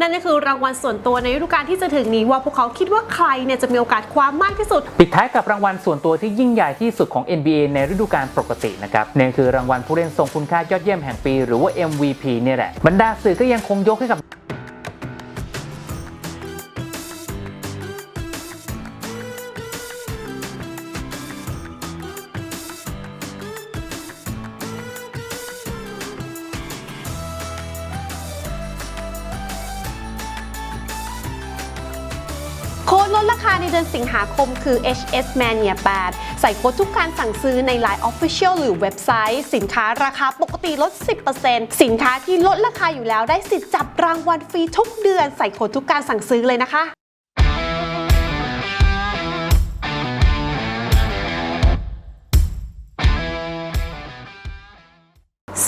นั่นก็คือรางวัลส่วนตัวในฤดูกาลที่จะถึงนี้ว่าพวกเขาคิดว่าใครเนี่ยจะมีโอกาสคว้ามากที่สุด ปิดท้ายกับรางวัลส่วนตัวที่ยิ่งใหญ่ที่สุดของ NBA ในฤดูกาลปกตินะครับนั่นคือรางวัลผู้เล่นทรงคุณค่ายอดเยี่ยมแห่งปี หรือว่า MVP เนี่ยแหละบรรดาสื่อก็ยังคงยกให้กับ ในเดือนสิงหาคมคือ HS Mania 8 ใส่โค้ดทุกการสั่งซื้อใน Line Official หรือเว็บไซต์ สินค้าราคาปกติลด 10%สินค้าที่ลดราคาอยู่แล้วได้สิทธิ์จับรางวัลฟรีทุกเดือน ใส่โค้ดทุกการสั่งซื้อเลยนะคะ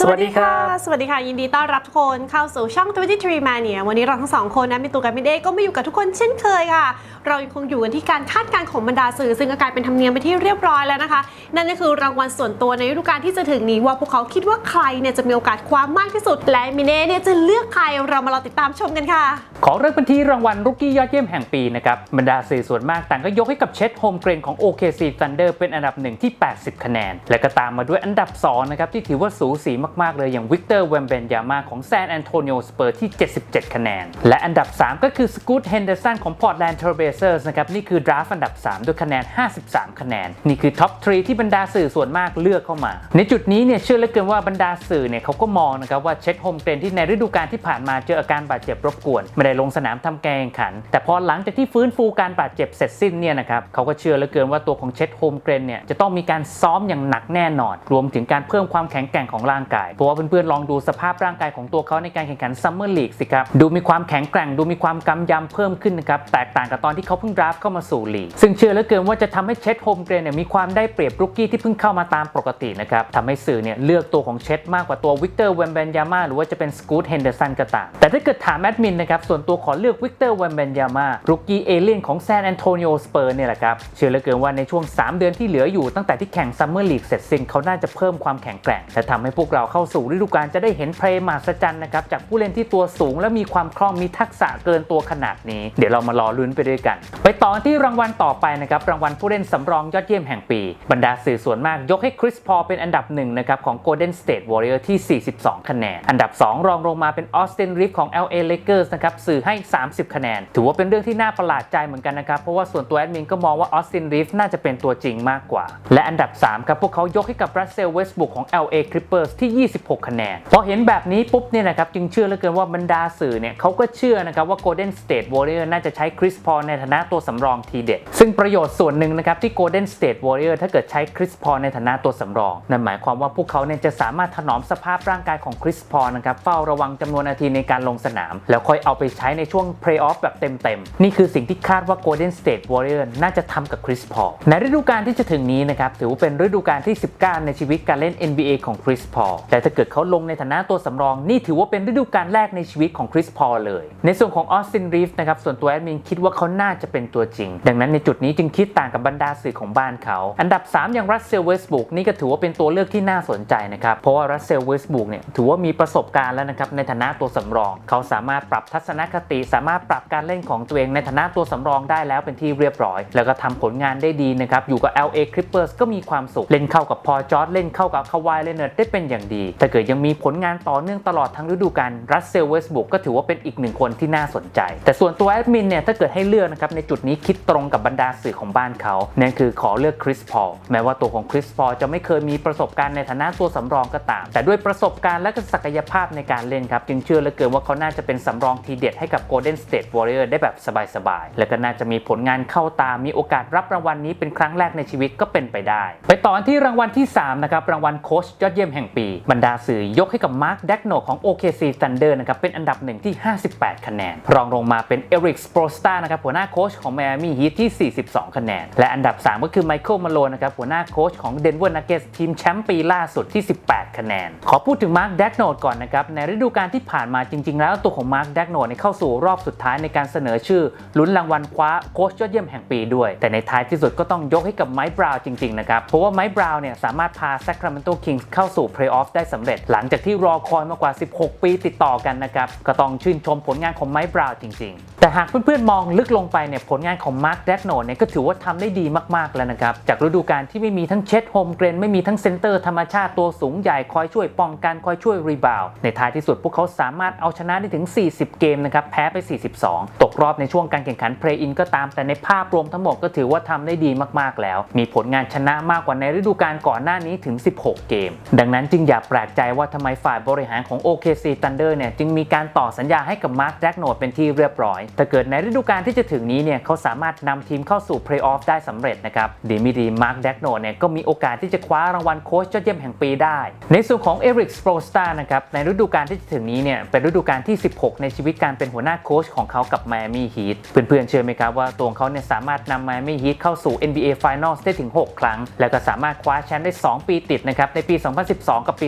สวัสดีครับสวัสดีค่ะ ยินดีต้อนรับทุกคนเข้าสู่ช่อง 23 Mania วันนี้เราทั้งสองคนนะ มีตัวกันไม่ได้ก็มาอยู่กับทุกคนเช่นเคยค่ะ เรายังคงอยู่กันที่การคาดการณ์ของบรรดาสื่อ ซึ่งก็กลายเป็นธรรมเนียมไปที่เรียบร้อยแล้วนะคะ นั่นก็คือรางวัลส่วนตัวในฤดูกาลที่จะถึงนี้ว่าพวกเขาคิดว่าใครเนี่ยจะมีโอกาสคว้ามากที่สุด และมิเน่เนี่ยจะเลือกใคร เรามารอติดตามชมกันค่ะ ขอเริ่มกันที่รางวัลรุกกี้ยอดเยี่ยมแห่งปีนะครับ บรรดาสื่อส่วนมากต่างก็ยกให้กับเชดโฮมเกรนของ OKC Thunder เป็นอันดับหนึ่งที่ 80 คะแนน และก็ตามมาด้วยอันดับ2นะครับที่ถือว่าสูสีมากๆ เลยอย่างวิกเตอร์เวมเบนยามาของแซนแอนโตนิโอสเปอร์ที่ 77 คะแนน และอันดับ 3 ก็คือสกูตเฮนเดอร์สันของ Portland Trail Blazers นะครับ นี่คือดราฟอันดับ 3 ด้วยคะแนน 53 คะแนน นี่คือท็อปทรีที่บรรดาสื่อส่วนมากเลือกเข้ามา ในจุดนี้เนี่ยเชื่อเหลือเกินว่าบรรดาสื่อเนี่ยเขาก็มองนะครับว่าเชดโฮมเกรนที่ในฤดูกาลที่ผ่านมาเจออาการบาดเจ็บรบกวน ไม่ได้ลงสนามทำการแข่งขัน แต่พอหลังจากที่ฟื้นฟูการบาดเจ็บเสร็จสิ้นเนี่ยนะครับเขาก็เชื่อเหลือเกินว่าตัวของเชดโฮมเกรนเนี่ยจะต้องมีการซ้อมอย่างหนักแน่นอน รวมถึงการเพิ่มความแข็งแกร่งของร่างกายเพราะว่าเพื่อนๆลองดูสภาพร่างกายของตัวเขาในการแข่งขันซัมเมอร์ลีกสิครับดูมีความแข็งแกร่งดูมีความกำยำเพิ่มขึ้นนะครับแตกต่างกับตอนที่เขาเพิ่งดราฟเข้ามาสู่ลีกซึ่งเชื่อเหลือเกินว่าจะทำให้เชดโฮมเกรนเนี่ยมีความได้เปรียบรุกกี้ที่เพิ่งเข้ามาตามปกตินะครับทำให้สื่อเนี่ยเลือกตัวของเชดมากกว่าตัววิกเตอร์เวมเบนยาม่าหรือว่าจะเป็นสกูตเฮนเดอร์สันก็ตามแต่ถ้าเกิดถามแอดมินนะครับส่วนตัวขอเลือกวิกเตอร์เวมเบนยาม่ารุกกี้เอเลียนของแซนแอนโตนิโอสเปอร์เนี่ยแหละครับเชื่อเหลือเกินว่าในช่วง 3 เดือนที่เหลืออยู่ตั้งแต่ที่แข่งซัมเมอร์ลีกเสร็จสิ้นเขาน่าจะเพิ่มความแข็งแกร่งและทำให้พวกเราเข้าสู่ฤดูกาลจะได้เห็นเพลย์มหัศจรรย์นะครับจากผู้เล่นที่ตัวสูงและมีความคล่องมีทักษะเกินตัวขนาดนี้ เดี๋ยวเรามารอลุ้นไปด้วยกัน ไปต่อที่รางวัลต่อไปนะครับรางวัลผู้เล่นสำรองยอดเยี่ยมแห่งปี บรรดาสื่อส่วนมากยกให้คริสพอเป็นอันดับหนึ่งนะครับของ Golden State Warrior ที่ 42 คะแนน อันดับ 2 รองลงมาเป็นออสตินริฟของ LA Lakers นะครับสื่อให้ 30 คะแนน ถือว่าเป็นเรื่องที่น่าประหลาดใจเหมือนกันนะครับเพราะว่าส่วนตัวแอดมินก็มองว่าออสตินริฟน่าจะเป็นตัวจริงมากกว่า และอันดับ3ครับพวกเขายกให้กับรัสเซลเวสบุกของ LA Clippers ที่26 คะแนน พอเห็นแบบนี้ปุ๊บเนี่ยนะครับจึงเชื่อเหลือเกินว่าบรรดาสื่อเนี่ยเขาก็เชื่อนะครับว่า Golden State Warrior น่าจะใช้คริสพอลในฐานะตัวสำรองทีเด็ด ซึ่งประโยชน์ส่วนหนึ่งนะครับที่ Golden State Warrior ถ้าเกิดใช้คริสพอลในฐานะตัวสำรอง นั่นหมายความว่าพวกเขาเนี่ยจะสามารถถนอมสภาพร่างกายของคริสพอลนะครับเฝ้าระวังจำนวนนาทีในการลงสนาม แล้วค่อยเอาไปใช้ในช่วงเพลย์ออฟแบบเต็มๆ นี่คือสิ่งที่คาดว่า Golden State Warrior น่าจะทำกับคริสพอลในฤดูกาลที่จะถึงนี้นะครับถือว่าเป็นฤดูกาลที่ 19 ในชีวิตการเล่น NBA ของคริสพอลแต่ถ้าเกิดเขาลงในฐานะตัวสำรอง นี่ถือว่าเป็นฤดูกาลแรกในชีวิตของคริสพอลเลย ในส่วนของออสตินรีฟนะครับส่วนตัวแอดมินคิดว่าเขาน่าจะเป็นตัวจริง ดังนั้นในจุดนี้จึงคิดต่างกับบรรดาสื่อของบ้านเขา อันดับ 3 อย่างรัสเซลเวสบุกนี่ก็ถือว่าเป็นตัวเลือกที่น่าสนใจนะครับเพราะว่ารัสเซลเวสบุกเนี่ยถือว่ามีประสบการณ์แล้วนะครับในฐานะตัวสำรอง เขาสามารถปรับทัศนคติ สามารถปรับการเล่นของตัวเองในฐานะตัวสำรองได้แล้วเป็นที่เรียบร้อย แล้วก็ทำผลงานได้ดีนะครับอยู่กับ LA Clippers ก็มีความสุขเล่นเข้ากับพอจอร์ดเล่นเข้ากับคาวายเลเนอร์ได้เป็นอย่างดีถ้าเกิดยังมีผลงานต่อเนื่องตลอดทั้งฤดูกาลรัสเซลเวสบุกก็ถือว่าเป็นอีกหนึ่งคนที่น่าสนใจ แต่ส่วนตัวแอดมินเนี่ยถ้าเกิดให้เลือกนะครับในจุดนี้คิดตรงกับบรรดาสื่อของบ้านเขานั่นคือขอเลือกคริสพอลแม้ว่าตัวของคริสพอลจะไม่เคยมีประสบการณ์ในฐานะตัวสำรองก็ตาม แต่ด้วยประสบการณ์และก็ศักยภาพในการเล่นครับจึงเชื่อเหลือเกินว่าเขาน่าจะเป็นสำรองทีเด็ดให้กับ Golden State Warrior ได้แบบสบายๆ และก็น่าจะมีผลงานเข้าตามมีโอกาสรับรางวัลนี้เป็นครั้งแรกในชีวิตก็เป็นไปได้ ไปต่อที่รางวัลที่3นะครับรางวัลโค้ชยอดเยี่ยมแห่งปีบรรดาสื่อยกให้กับมาร์คแดกโนของ OKC Thunder นะครับเป็นอันดับหนึ่งที่ 58 คะแนน รองลงมาเป็นเอริกสโปรสตานะครับหัวหน้าโค้ชของ Miami Heat ที่ 42 คะแนน และอันดับ 3 ก็คือไมเคิลมาโลนะครับหัวหน้าโค้ชของ Denver Nuggets ทีมแชมป์ปีล่าสุดที่ 18 คะแนน ขอพูดถึงมาร์คแดกโนก่อนนะครับในฤดูกาลที่ผ่านมาจริง ๆ แล้วตัวของมาร์คแดกโนเข้าสู่รอบสุดท้ายในการเสนอชื่อลุ้นรางวัลคว้าโค้ชยอดเยี่ยมแห่งปีด้วย แต่ในท้ายที่สุดก็ต้องยกให้กับไมค์บราวน์จริงๆนะครับเพราะว่าไมค์บราวน์เนี่ยสามารถพา Sacramento Kings เข้าสู่เพลย์ออฟได้ได้สำเร็จ หลังจากที่รอคอยมากกว่า 16 ปีติดต่อกันนะครับ ก็ต้องชื่นชมผลงานของไมค์บราวน์จริง ๆ แต่หากเพื่อนๆ มองลึกลงไปเนี่ยผลงานของมาร์คแดกโนเนี่ยก็ถือว่าทำได้ดีมากๆแล้วนะครับ จากฤดูกาลที่ไม่มีทั้งเช็ดโฮมเกรนไม่มีทั้งเซนเตอร์ธรรมชาติตัวสูงใหญ่คอยช่วยป้องกันคอยช่วยรีบาวในท้ายที่สุดพวกเขาสามารถเอาชนะได้ถึง 40 เกมนะครับแพ้ไป 42 ตกรอบในช่วงการแข่งขันเพลย์อินก็ตามแต่ในภาพรวมทั้งหมดก็ถือว่าทำได้ดีมากๆแล้ว มีผลงานชนะมากกว่าในฤดูกาลก่อนหน้านี้ถึง 16 เกม ดังนั้นจึงอย่าแปลกใจว่าทำไมฝ่ายบริหารของ OKC Thunder เนี่ยจึงมีการต่อสัญญาให้กับมาร์คแดกโนดเป็นที่เรียบร้อย ถ้าเกิดในฤดูกาลที่จะถึงนี้เนี่ยเขาสามารถนำทีมเข้าสู่เพลย์ออฟได้สำเร็จนะครับดีไม่ดีมาร์คแดกโนดเนี่ยก็มีโอกาสที่จะคว้ารางวัลโค้ชยอดเยี่ยมแห่งปีได้ ในส่วนของเอริกสโปรสตานะครับในฤดูกาลที่จะถึงนี้เนี่ยเป็นฤดูกาลที่ 16 ในชีวิตการเป็นหัวหน้าโค้ชของเขากับ Miami Heat เพื่อนๆเชื่อไหมครับว่าตัวเขาเนี่ยสามารถนำ Miami Heat เข้าสู่ NBA Finals ได้ถึง 6 ครั้ง แล้วก็สามารถคว้าแชมป์ได้ 2 ปีติดนะครับในปี 2012 กับปี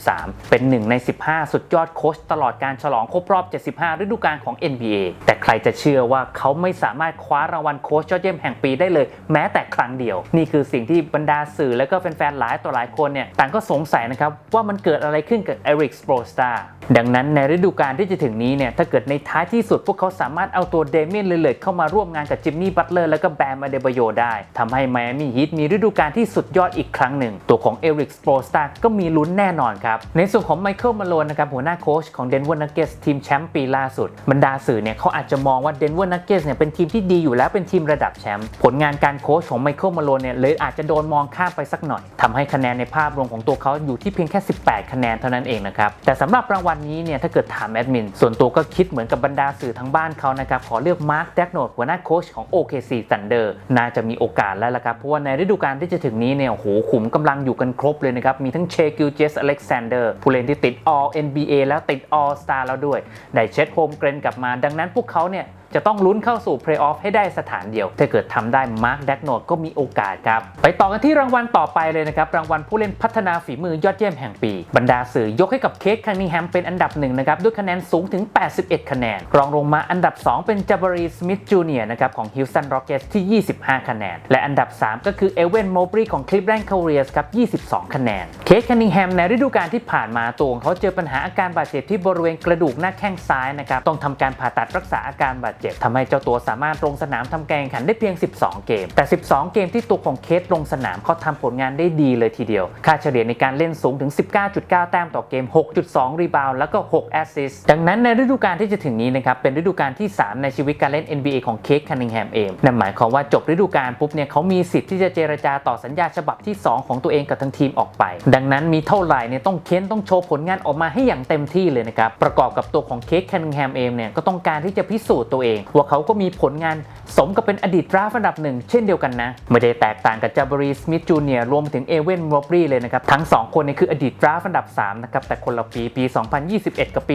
2013 เป็นหนึ่งใน 15 สุดยอดโค้ชตลอดการฉลองครบรอบ 75 ฤดูกาลของ NBA แต่ใครจะเชื่อว่าเขาไม่สามารถคว้ารางวัลโค้ชยอดเยี่ยมแห่งปีได้เลย แม้แต่ครั้งเดียว นี่คือสิ่งที่บรรดาสื่อและก็แฟนๆหลายต่อหลายคนเนี่ยต่างก็สงสัยนะครับว่ามันเกิดอะไรขึ้นกับเอริกสโปรสตาดังนั้นในฤดูกาลที่จะถึงนี้เนี่ยถ้าเกิดในท้ายที่สุดพวกเขาสามารถเอาตัวเดเมียนเลเลตเข้ามาร่วมงานกับจิมมี่บัตเลอร์และก็แบมอเดบโยได้ทำให้ไมอามี่ฮีทมีฤดูกาลที่สุดยอดอีกครั้งหนึ่ง ตัวของเอริกสโปรสตาก็มีลุ้นแน่น่นอนครับ ในส่วนของไมเคิลมาโลนนะครับหัวหน้าโค้ชของเดนเวอร์นักเก็ตทีมแชมป์ปีล่าสุด บรรดาสื่อเนี่ยเขาอาจจะมองว่าเดนเวอร์นักเก็ตเนี่ยเป็นทีมที่ดีอยู่แล้วเป็นทีมระดับแชมป์ผลงานการโค้ชของไมเคิลมาโลนเนี่ยเลยอาจจะโดนมองข้ามไปสักหน่อยทำให้คะแนนในภาพรวมของตัวเขาอยู่ที่เพียงแค่ 18 คะแนนเท่านั้นเองนะครับแต่สำหรับรางวัลนี้เนี่ยถ้าเกิดถามแอดมินส่วนตัวก็คิดเหมือนกับบรรดาสื่อทั้งบ้านเขานะครับขอเลือกมาร์คแดกโนดหัวหน้าโค้ชของ OKC Thunder น่าจะมีโอกาสแล้วละครับเพราะว่าในฤดูกาลที่จะถึงนี้เนี่ยโอ้โหขุมกำลังอยู่กันครบเลยนะครับมีทั้งเชกิลเจสอเล็กซานเดอร์ผู้เล่นที่ติด All NBA แล้วติด All Star แล้วด้วย ได้เช็ดโฮมเกรนกลับมา ดังนั้นพวกเขาเนี่ย จะต้องลุ้นเข้าสู่เพลย์ออฟให้ได้สถานเดียว ถ้าเกิดทำได้มาร์คแดกโนดก็มีโอกาสครับ ไปต่อกันที่รางวัลต่อไปเลยนะครับ รางวัลผู้เล่นพัฒนาฝีมือยอดเยี่ยมแห่งปี บรรดาสื่อยกให้กับเคสคันนิงแฮมเป็นอันดับหนึ่งนะครับ ด้วยคะแนนสูงถึง 81 คะแนน รองลงมาอันดับ 2 เป็นจาบารีสมิธจูเนียร์นะครับของฮิลสันร็อกเก็ตที่ 25 คะแนน และอันดับ 3 ก็คือเอเวนโมบรีของคลิฟแลนด์คาเรียสครับ 22 คะแนน เคสคันนิงแฮมในฤดูกาลที่ผ่านมาตัวของเขาเจอปัญหาอาการบาดเจ็บที่บริเวณกระดูกหน้าแข้งซ้ายนะครับต้องทำการผ่าตัดรักษาอาการบาดเจ็บทำให้เจ้าตัวสามารถลงสนามทำกาแข่งขันได้เพียง 12 เกม แต่ 12 เกมที่ตัวของเคสลงสนามเขาทำผลงานได้ดีเลยทีเดียว ค่าเฉลี่ยในการเล่นสูงถึง 19.9 แต้มต่อเกม 6.2 รีบาวแล้วก็ 6 แอสซิสต์ดังนั้นในฤดูกาลที่จะถึงนี้นะครับเป็นฤดูกาลที่ 3 ในชีวิตการเล่น NBA ของเคสคันนิงแฮมเองนั่นหมายความว่าจบฤดูกาลปุ๊บเนี่ยเขามีสิทธิ์ที่จะเจรจาต่อสัญญาฉบับที่ 2 ของตัวเองกับทั้งทีมออกไป ดังนั้นมีเท่าไหร่เนี่ยต้องเค้นต้องโชว์ผลงานออกมาให้อย่างเต็มที่เลยนะครับประกอบกับตัวของเคสคันนิงแฮมเองเนี่ยก็ต้องการที่จะพิสูจน์ตัวเองว่าเขาก็มีผลงานสมกับเป็นอดีตดราฟันดับหนึ่งเช่นเดียวกันนะ ไม่ได้แตกต่างกับจาบรีสมิธจูเนียร์รวมถึงเอเวนโมบรีเลยนะครับ ทั้ง 2 คนนี้คืออดีตดราฟันดับ 3 นะครับ แต่คนละปีปี 2021 กับปี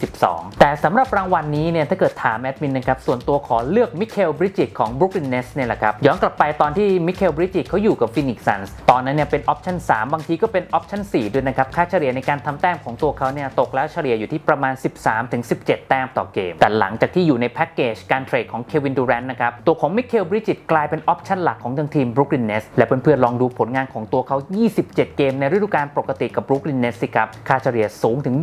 2022 แต่สำหรับรางวัลนี้เนี่ย ถ้าเกิดถามแอดมินนะครับ ส่วนตัวขอเลือกมิเคลบริจิตของบรุกลินเนสเนี่ยแหละครับ ย้อนกลับไปตอนที่มิเคลบริจิตเขาอยู่กับฟินิกซ์ซันส์ตอนนั้นเนี่ยเป็นออปชั่น3บางทีก็เป็นออปชั่น4ด้วยนะครับค่าเฉลี่ยในการทำแต้มของตัวเขาเนี่ยตกแล้วเฉลี่ยอยู่ที่ประมาณ 13-17 แต้มต่อเกม แต่หลังจากที่อยู่ในแพพ็กเกจการเทรดของเควินดูแรนต์นะครับตัวของมิเคลบริจิตกลายเป็นออปชั่นหลักของทางทีมบรุกลินเนสและเพื่อนๆลองดูผลงานของตัวเขา 27 เกมในฤดูกาลปกติกับบรุกลินเนสสิครับค่าเฉลี่ยสูงถึง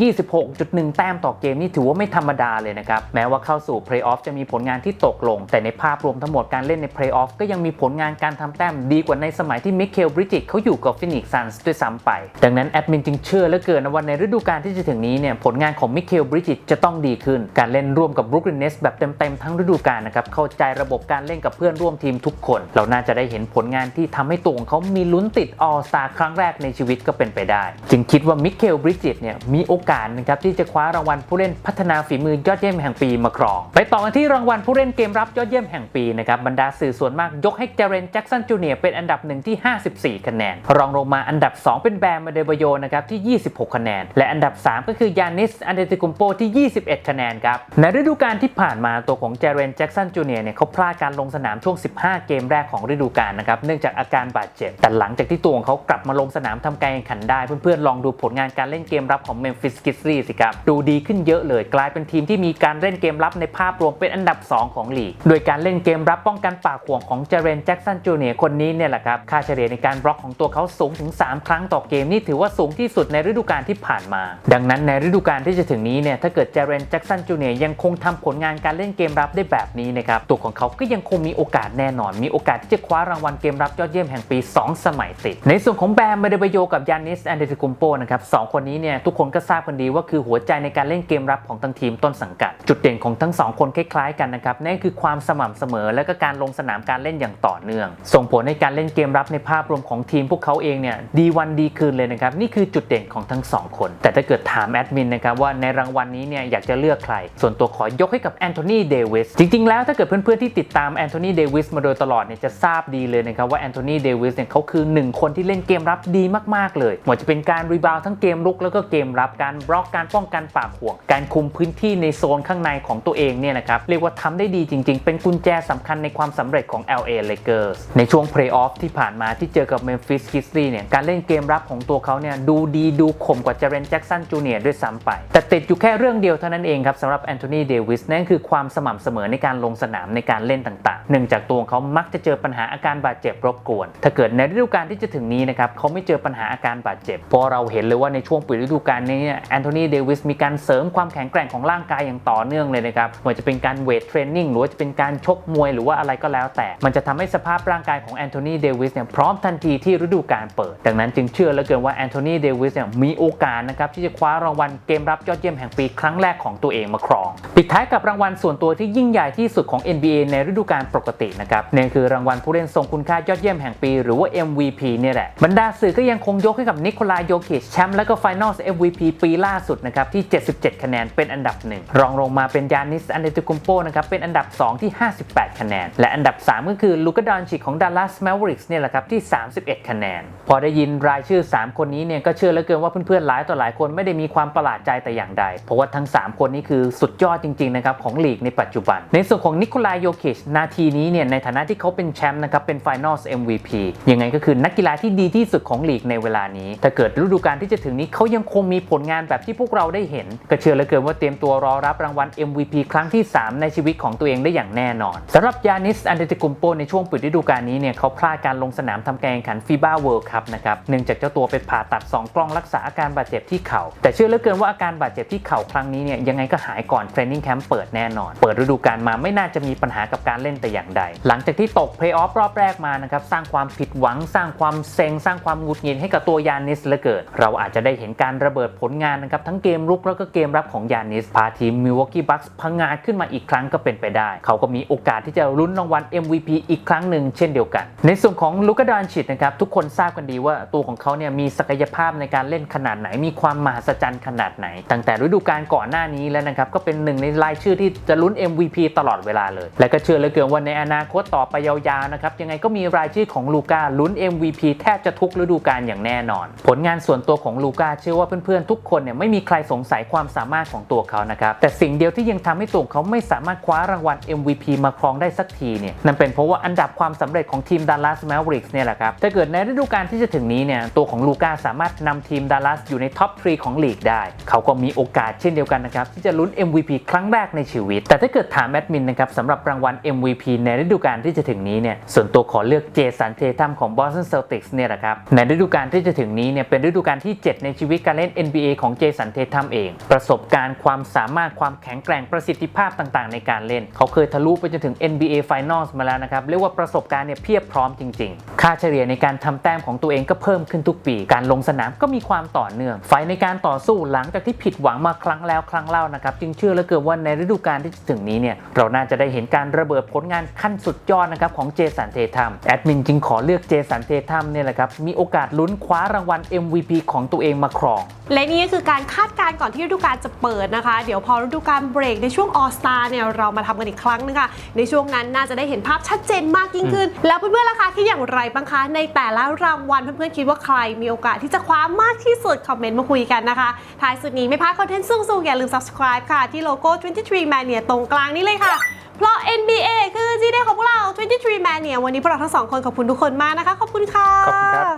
26.1 แต้มต่อเกมนี่ถือว่าไม่ธรรมดาเลยนะครับแม้ว่าเข้าสู่เพลย์ออฟจะมีผลงานที่ตกลง แต่ในภาพรวมทั้งหมดการเล่นในเพลย์ออฟก็ยังมีผลงานการทำแต้มดีกว่าในสมัยที่มิเคลบริจิตเขาอยู่กับฟินิกซ์ซันส์ด้วยซ้ำไป ดังนั้นแอดมินจึงเชื่อเหลือเกินนะว่าในฤดูกาลที่จะถึงนี้เนี่ยผลงานของมิเคลบริจิตจะต้องดีขึ้น การเล่นร่วมกับบรุกลินเนสแบบเต็เต็มๆทั้งฤดูกาลนะครับเข้าใจระบบการเล่นกับเพื่อนร่วมทีมทุกคน เราน่าจะได้เห็นผลงานที่ทำให้ตัวของเขามีลุ้นติดออสตาครั้งแรกในชีวิตก็เป็นไปได้ จึงคิดว่ามิเคลบริจิตเนี่ยมีโอกาสนะครับที่จะคว้ารางวัลผู้เล่นพัฒนาฝีมือยอดเยี่ยมแห่งปีมาครอง ไปต่อกันที่รางวัลผู้เล่นเกมรับยอดเยี่ยมแห่งปีนะครับบรรดาสื่อส่วนมากยกให้เจเรนแจ็กสันจูเนียร์เป็นอันดับหนึ่งที่ 54 คะแนน รองลงมาอันดับ 2 เป็นแบมมาเดบโยนะครับที่ 26 คะแนน และอันดับ 3 ก็คือยานิสอันเดติกุมโปที่ 21 คะแนนครับในฤดูกาลที่ผ่านมาตัวของเจเรนแจ็กสันจูเนียร์เนี่ยเขาพลาดการลงสนามช่วง 15 เกมแรกของฤดูกาลนะครับเนื่องจากอาการบาดเจ็บ แต่หลังจากที่ตัวของเขากลับมาลงสนามทำการแข่งขันได้ เพื่อนๆ ลองดูผลงานการเล่นเกมรับของเมมฟิสกิสซี่สิครับ ดูดีขึ้นเยอะเลยกลายเป็นทีมที่มีการเล่นเกมรับในภาพรวมเป็นอันดับ 2 ของลีก โดยการเล่นเกมรับป้องกันปากห่วงของเจเรนแจ็กสันจูเนียร์คนนี้เนี่ยแหละครับค่าเฉลี่ยในการบล็อกของตัวเขาสูงถึง 3 ครั้งต่อเกมนี่ถือว่าสูงที่สุดในฤดูกาลที่ผ่านมา ดังนั้นในฤดูกาลที่จะถึงนี้เนี่ยถ้าเกิดเจเรนแจ็กสันจูเนียร์ยังคงทำผลงานการเล่นเกมรับได้แบบนี้นะครับตัวของเขาก็ยังคงมีโอกาสแน่นอน มีโอกาสที่จะคว้ารางวัลเกมรับยอดเยี่ยมแห่งปี 2 สมัยติด ในส่วนของแบมเบเดเบโยกับยานิสแอนเดติคุมโปนะครับสองคนนี้เนี่ยทุกคนก็ทราบกันดีว่าคือหัวใจในการเล่นเกมรับของทั้งทีมต้นสังกัด จุดเด่นของทั้งสองคนคล้ายๆกันนะครับนั่นคือความสม่ำเสมอและก็การลงสนามการเล่นอย่างต่อเนื่อง ส่งผลในการเล่นเกมรับในภาพรวมของทีมพวกเขาเองเนี่ยดีวันดีคืนเลยนะครับนี่คือจุดเด่นของทั้งสองคน แต่ถ้าเกิดถามแอดมินนะครับว่าในรางวัลนี้เนี่ยอยากจะเลือกใคร ส่วนตัวขอยกให้กับแอนโทนีเดวิสจริงๆ แล้วถ้าเกิดเพื่อนๆ ที่ติดตามแอนโทนีเดวิสมาโดยตลอดเนี่ยจะทราบดีเลยนะครับว่าแอนโทนีเดวิสเนี่ยเขาคือหนึ่งคนที่เล่นเกมรับดีมากๆเลยไม่ว่าจะเป็นการรีบาวทั้งเกมรุกแล้วก็เกมรับการบล็อกการป้องกันปากห่วง การคุมพื้นที่ในโซนข้างในของตัวเองเนี่ยนะครับเรียกว่าทำได้ดีจริง ๆ เป็นกุญแจสำคัญในความสำเร็จของ LA Lakers ในช่วงเพลย์ออฟที่ผ่านมาที่เจอกับ Memphis Grizzlies เนี่ยการเล่นเกมรับของตัวเขาเนี่ยดูดีดูข่มกว่าเจเรนแจ็กสันจูเนียร์ด้วยซ้ำไป แต่ติดอยู่แค่เรื่องเดียวเท่านั้นเองครับสำหรับแอนโทนีเดวิสนั่นคือความสม่ำเสมอในการลงสนามในการเล่นต่างๆ เนื่องจากตัวเขามักจะเจอปัญหาอาการบาดเจ็บรบกวน ถ้าเกิดในฤดูกาลที่จะถึงนี้นะครับเขาไม่เจอปัญหาอาการบาดเจ็บพราะเราเห็นเลยว่าในช่วงปิดฤดูกาลนี้แอนโทนีเดวิสมีการเสริมความแข็งแกร่งของร่างกายอย่างต่อเนื่องเลยนะครับไม่ว่าจะเป็นการเวทเทรนนิ่งหรือว่าจะเป็นการชกมวยหรือว่าอะไรก็แล้ว แต่ มันจะทำให้สภาพร่างกายของแอนโทนีเดวิสเนี่ยพร้อมทันทีที่ฤดูกาลเปิด ดังนั้นจึงเชื่อเหลือเกินว่าแอนโทนีเดวิสเนี่ยมีโอกาสนะครับที่จะคว้ารางวัลเกมรับยอดเยี่ยมแห่งปีครั้งแรกของตัวเองมาครอง ปิดท้ายกับรางวัลส่วนตัวที่ยิ่งใหญ่ที่สุดของ NBA ในฤดูกาลปกตินะครับนั่นคือรางวัลผู้เล่นทรงคุณค่ายอดเยี่ยมแห่งปี หรือว่า MVP เนี่ยแหละ บรรดาสื่อก็ยังคงยกให้กับนิโคลาโยคิชแชมป์และก็ Finals MVP ปีล่าสุดนะครับที่ 77 คะแนนเป็นอันดับหนึ่งรองลงมาเป็นยานิสอันเดติคุมโปนะครับเป็นอันดับ 2 ที่ 58 คะแนน และอันดับ 3 ก็คือลูกาดอนชิกของดัลลัสแมวริกส์เนี่ยแหละครับที่ 31 คะแนน พอได้ยินรายชื่อ 3 คนนี้เนี่ยก็เชื่อเหลือเกินว่าเพื่อนๆหลายต่อหลายคนไม่ได้มีความประหลาดใจแต่อย่างใด เพราะว่าทั้ง 3 คนนี้คือสุดยอดจริงๆนะครับของลีกในปัจจุบัน ในส่วนของนิโคลายโยคิชนาทีนี้เนี่ยในฐานะที่เขาเป็นแชมป์นะครับเป็น Finals MVP ยังไงก็คือนักกีฬาที่ดีที่สุดของลีกในเวลานี้ ถ้าเกิดฤดูกาลที่จะถึงนี้เขายังคงมีผลงานแบบที่พวกเราได้เห็น ก็เชื่อเหลือเกินว่าเตรียมตัวรอรับรางวัล MVP ครั้งที่ 3 ในชีวิตของตัวเองได้อย่างแน่นอนสำหรับยานิสอันเดติกุมโปในช่วงปิดฤดูกาลนี้เนี่ยเขาพลาดการลงสนามทำการแข่งขันฟีบ้าเวิลด์คัพนะครับเนื่องจากเจ้าตัวไปผ่าตัด 2 กล้องรักษาอาการบาดเจ็บที่เข่าแต่เชื่อเหลือเกินว่าอาการบาดเจ็บที่เข่าครั้งนี้เนี่ยยังไงก็หายก่อนเทรนนิ่งแคมป์เปิดแน่นอนเปิดฤดูกาลมาไม่น่าจะมีปัญหากับการเล่นแต่อย่างใด หลังจากที่ตกเพลย์ออฟรอบแรกมานะครับสร้างความผิดหวังสร้างความเซ็งสร้างความหงุดหงิดให้กับตัวยานิสเหลือเกินเราอาจจะได้เห็นการระเบิดผลงานนะครับทั้งเกมรุกแล้วก็เกมรับของยานิสพาทีมมิวอกกี้บัคส์พังงาขึ้นมาอีกครั้งก็เป็นไปได้ เขาก็มีโอกาสที่จะลุ้นรางวัล MVP อีกครั้งหนึ่งเช่นเดียวกัน ในส่วนของลูกาดอนชิดนะครับทุกคนทราบกันดีว่าตัวของเขาเนี่ยมีศักยภาพในการเล่นขนาดไหน มีความมหัศจรรย์ขนาดไหน ตั้งแต่ฤดูกาลก่อนหน้านี้แล้วนะครับก็เป็นหนึ่งในรายชื่อที่จะลุ้น MVP ตลอดเวลาเลย และก็เชื่อเหลือเกินว่าในอนาคตต่อไปยาวๆนะครับยังไงก็มีรายชื่อของลูก้าลุ้น MVP แทบจะทุกฤดูกาลอย่างแน่นอน ผลงานส่วนตัวของลูก้าเชื่อว่าเพื่อนๆทุกคนเนี่ยไม่มีใครสงสัยความสามารถของตัวเขานะครับแต่สิ่งเดียวที่ยังทำให้ตัวเขาไม่สามารถคว้ารางวัล MVP มาครองได้สักทีเนี่ยนั่นเป็นเพราะว่าอันดับความสำเร็จของทีมดัลลัสแมวริกส์เนี่ยแหละครับถ้าเกิดในฤดูกาลที่จะถึงนี้เนี่ยตัวของลูก้าสามารถนำทีมดัลลัสอยู่ในท็อปทรีของลีกได้ เขาก็มีโอกาสเช่นเดียวกันนะครับที่จะลุ้น MVP ครั้งแรกในชีวิตแต่ถ้าเกิดถามแอดมินนะครับสำหรับรางวัล MVP ในฤดูกาลที่จะถึงนี้เนี่ยส่วนตัวขอเลือกเจสันเททัมของ Boston Celtics เนี่ยแหละครับในฤดูกาลที่จะถึงนี้เนี่ยเป็นฤดูกาลที่ 7 ในชีวิตการเล่น NBA ของเจสันเททัมเอง ประสบการณ์ความสามารถความแข็งแกร่งประสิทธิภาพต่างๆ ในการเล่น เขาเคยทะลุไปจนถึง NBA Finals มาแล้วนะครับเรียกว่าประสบการณ์เนี่ยเพียบพร้อมจริง ๆ ค่าเฉลี่ยในการทำแต้มของตัวเองก็เพิ่มขึ้นทุกปี การลงสนามก็มีความต่อเนื่องไฟในการต่อสู้หลังจากที่ผิดหวังมาครั้งแล้วครั้งเล่านะครับจึงเชื่อเหลือเกินว่าในฤดูกาลที่ถึงนี้เนี่ยเราน่าจะได้เห็นการระเบิดผลงานขั้นสุดยอดนะครับของเจสันเททัมแอดมินจึงขอเลือกเจสันเททัมเนี่ยแหละครับมีโอกาสลุ้นคว้ารางวัล MVP ของตัวเองมาครอง และนี่ก็คือการคาดการณ์ก่อนที่ฤดูกาลจะเปิดนะคะ เดี๋ยวพอฤดูกาลเบรกในช่วงออสตาเนี่ยเรามาทำกันอีกครั้งนึงค่ะในช่วงนั้นน่าจะได้เห็นภาพชัดเจนมากยิ่งขึ้น แล้วเพื่อนๆล่ะคะคิดอย่างไรบ้างคะในแต่ละรางวัลเพื่อนๆคิดว่าใครมีโอกาสที่จะคว้ามากที่สุดคอมเมนต์มาคุยกันนะคะท้ายสุดนี้ไม่พลาดคอนเทนต์สูงๆอย่าลืม subscribe ค่ะที่โลโก้ 23 Mania ตรงกลางนี้เลยค่ะ เพราะ NBA คือ G Day ของพวกเรา 23 Mania วันนี้พวกเราทั้งสองคนขอบคุณทุกคนมากนะคะ ขอบคุณค่ะ ขอบคุณครับ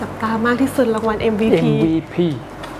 จับตามากที่สุดรางวัล MVP MVP